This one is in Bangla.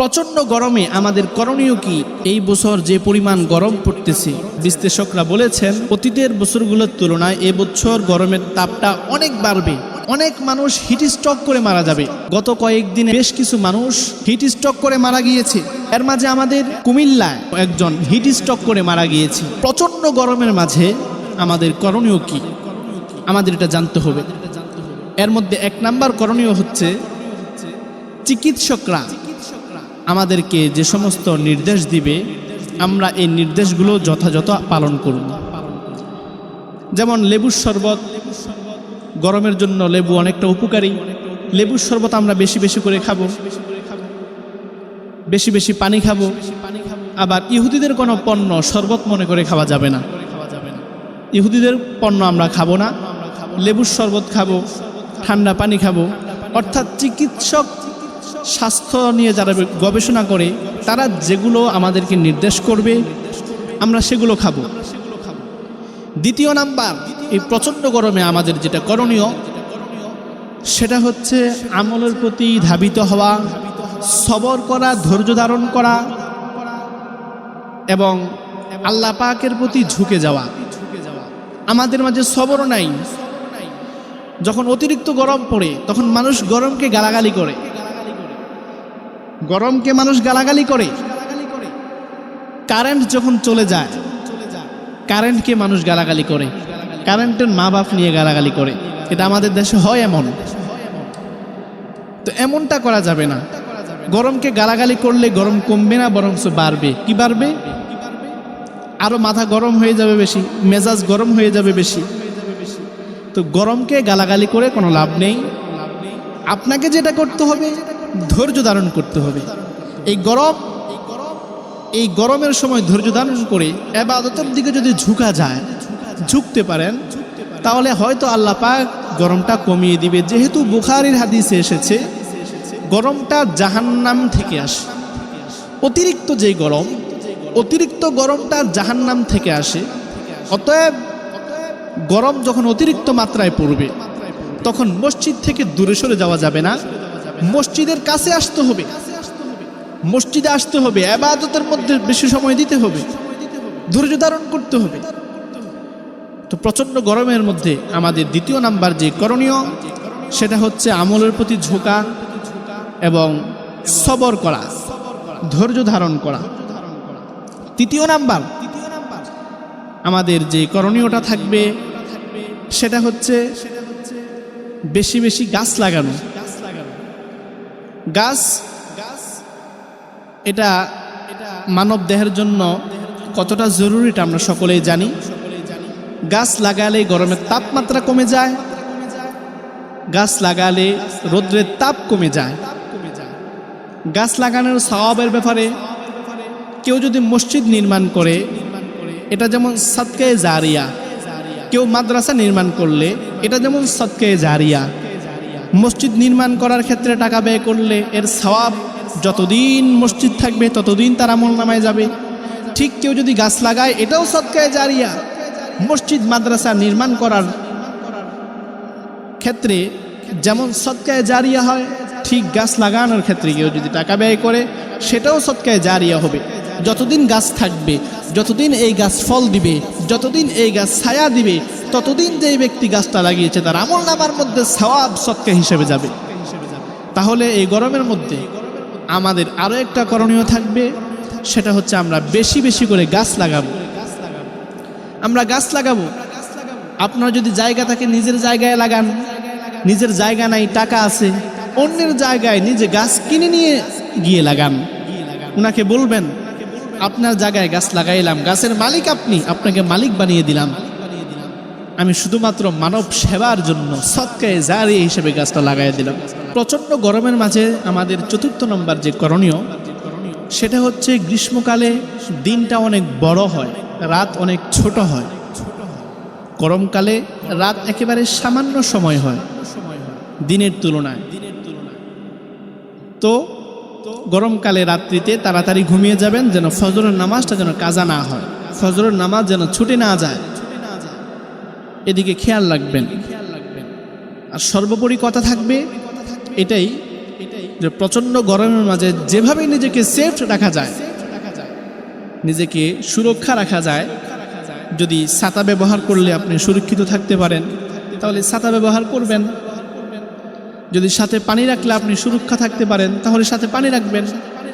প্রচণ্ড গরমে আমাদের করণীয় কি? এই বছর যে পরিমাণ গরম পড়তেছে, বিশ্লেষকরা বলেছেন, অতীতের বছরগুলোর তুলনায় এবছর গরমের তাপটা অনেক বাড়বে। অনেক মানুষ হিট স্ট্রোক করে মারা যাবে। গত কয়েকদিনে বেশ কিছু মানুষ হিট স্ট্রোক করে মারা গিয়েছে। এর মাঝে আমাদের কুমিল্লায় একজন হিট স্ট্রোক করে মারা গিয়েছে। প্রচণ্ড গরমের মাঝে আমাদের করণীয় কি? আমাদের এটা জানতে হবে। এর মধ্যে এক নাম্বার করণীয় হচ্ছে চিকিৎসকরা আমাদেরকে যে সমস্ত নির্দেশ দিবে, আমরা এই নির্দেশগুলো যথাযথ পালন করব। যেমন লেবুর শরবত, গরমের জন্য লেবু অনেকটা উপকারী। লেবুর শরবত আমরা বেশি বেশি করে খাব। বেশি বেশি পানি খাব। আবার ইহুদিদের কোনো পণ্য শরবত মনে করে খাওয়া যাবে না। ইহুদিদের পণ্য আমরা খাব না। লেবুর শরবত খাব, ঠান্ডা পানি খাব। অর্থাৎ চিকিৎসক স্বাস্থ্য নিয়ে যারা গবেষণা করে, তারা যেগুলো আমাদেরকে নির্দেশ করবে, আমরা সেগুলো খাব। দ্বিতীয় নাম্বার, এই প্রচণ্ড গরমে আমাদের যেটা করণীয়, সেটা হচ্ছে আমলের প্রতি ধাবিত হওয়া, সবর করা, ধৈর্য ধারণ করা এবং আল্লাহ পাকের প্রতি ঝুঁকে যাওয়া। আমাদের মাঝে সবর নাই। যখন অতিরিক্ত গরম পড়ে, তখন মানুষ গরমকে গালাগালি করে। গরমকে মানুষ গালাগালি করে। কারেন্ট যখন চলে যায়, কারেন্টকে মানুষ গালাগালি করে। কারেন্টের মা বাপ নিয়ে গালাগালি করে। এটা আমাদের দেশে হয় এমন। তো এমনটা করা যাবে না। গরমকে গালাগালি করলে গরম কমবে না বরং বাড়বে। কি বাড়বে? আরও মাথা গরম হয়ে যাবে বেশি, মেজাজ গরম হয়ে যাবে বেশি। তো গরমকে গালাগালি করে কোনো লাভ নেই। আপনাকে যেটা করতে হবে ধৈর্য ধারণ করতে হবে। এই গরম, এই গরমের সময় ধৈর্য ধারণ করে এবাদতের দিকে যদি ঝুঁকা যায়, ঝুঁকতে পারেন, তাহলে হয়তো আল্লাহ পাক গরমটা কমিয়ে দিবে। যেহেতু বুখারির হাদিসে এসেছে, গরমটা জাহান্নাম থেকে আসে। অতিরিক্ত যে গরম, অতিরিক্ত গরমটা জাহান্নাম থেকে আসে। অতএব গরম যখন অতিরিক্ত মাত্রায় পড়বে, তখন মসজিদ থেকে দূরে সরে যাওয়া যাবে না। মসজিদের কাছে আসতে হবে। মসজিদে আসতে হবে, আবাদতের মধ্যে বেশি সময় দিতে হবে। ধৈর্য ধারণ করতে হবে। তো প্রচণ্ড গরমের মধ্যে আমাদের দ্বিতীয় নাম্বার যে করণীয়, সেটা হচ্ছে আমলের প্রতি ঝোঁকা এবং সবর করা, ধৈর্য ধারণ করা। তৃতীয় নাম্বার, আমাদের যে করণীয়টা থাকবে, সেটা হচ্ছে বেশি বেশি গাছ লাগানো। গাছ, এটা মানব দেহের জন্য কতটা জরুরি এটা আমরা সকলেই জানি। গাছ লাগালে গরমের তাপমাত্রা কমে যায়। গাছ লাগালে রৌদ্রের তাপ কমে যায়। গাছ লাগানোর স্বভাবের ব্যাপারে কেউ যদি মসজিদ নির্মাণ করে, এটা যেমন সৎকে জারিয়া, কেউ মাদ্রাসা নির্মাণ করলে, এটা যেমন সৎকে জারিয়া মসজিদ নির্মাণ করার ক্ষেত্রে টাকা ব্যয় করলে এর সওয়াব যতদিন মসজিদ থাকবে ততদিন তার আমল নামায় যাবে। ঠিক কেউ যদি গাছ লাগায়, এটাও সৎকায় জারিয়া মসজিদ মাদ্রাসা নির্মাণ করার ক্ষেত্রে যেমন সৎকায় জারিয়া হয়, ঠিক গাছ লাগানোর ক্ষেত্রে কেউ যদি টাকা ব্যয় করে, সেটাও সৎকায় জারিয়া হবে। যতদিন গাছ থাকবে, যতদিন এই গাছ ফল দিবে যতদিন এই গাছ ছায়া দিবে, ততদিন যেই ব্যক্তি গাছটা লাগিয়েছে, তার আমল নামার মধ্যে সওয়াব সৎকা হিসেবে যাবে। তাহলে এই গরমের মধ্যে আমাদের আরও একটা করণীয় থাকবে, সেটা হচ্ছে আমরা বেশি বেশি করে গাছ লাগাবো। আমরা গাছ লাগাবো। আপনার যদি জায়গা থাকে, নিজের জায়গায় লাগান। নিজের জায়গা নাই, টাকা আছে। অন্যের জায়গায় নিজে গাছ কিনে নিয়ে গিয়ে লাগান। ওনাকে বলবেন আপনার জায়গায় গাছ লাগাইলাম, গাছের মালিক আপনি, আপনাকে মালিক বানিয়ে দিলাম। আমি শুধুমাত্র মানব সেবার জন্য সৎকায় জারি হিসেবে গাছটা লাগাই দিলাম। প্রচণ্ড গরমের মাঝে আমাদের চতুর্থ নম্বর যে করণীয়, সেটা হচ্ছে গ্রীষ্মকালে দিনটা অনেক বড় হয়, রাত অনেক ছোট হয়। গরমকালে রাত একেবারে সামান্য সময় হয় দিনের তুলনায় দিনের তুলনায়। তো গরমকালে রাত্রিতে তাড়াতাড়ি ঘুমিয়ে যাবেন যেন ফজরের নামাজটা যেন কাজা না হয়। ফজরের নামাজ যেন ছুটে না যায়। এদিকে খেয়াল রাখবেন। আর সর্বোপরি কথা থাকবে এটাই যে প্রচণ্ড গরমের মাঝে যেভাবে নিজেকে সেফ রাখা যায়, নিজেকে সুরক্ষা রাখা যায়, যদি ছাতা ব্যবহার করলে আপনি সুরক্ষিত থাকতে পারেন, তাহলে ছাতা ব্যবহার করবেন। যদি সাথে পানি রাখলে আপনি সুরক্ষা থাকতে পারেন তাহলে সাথে পানি রাখবেন।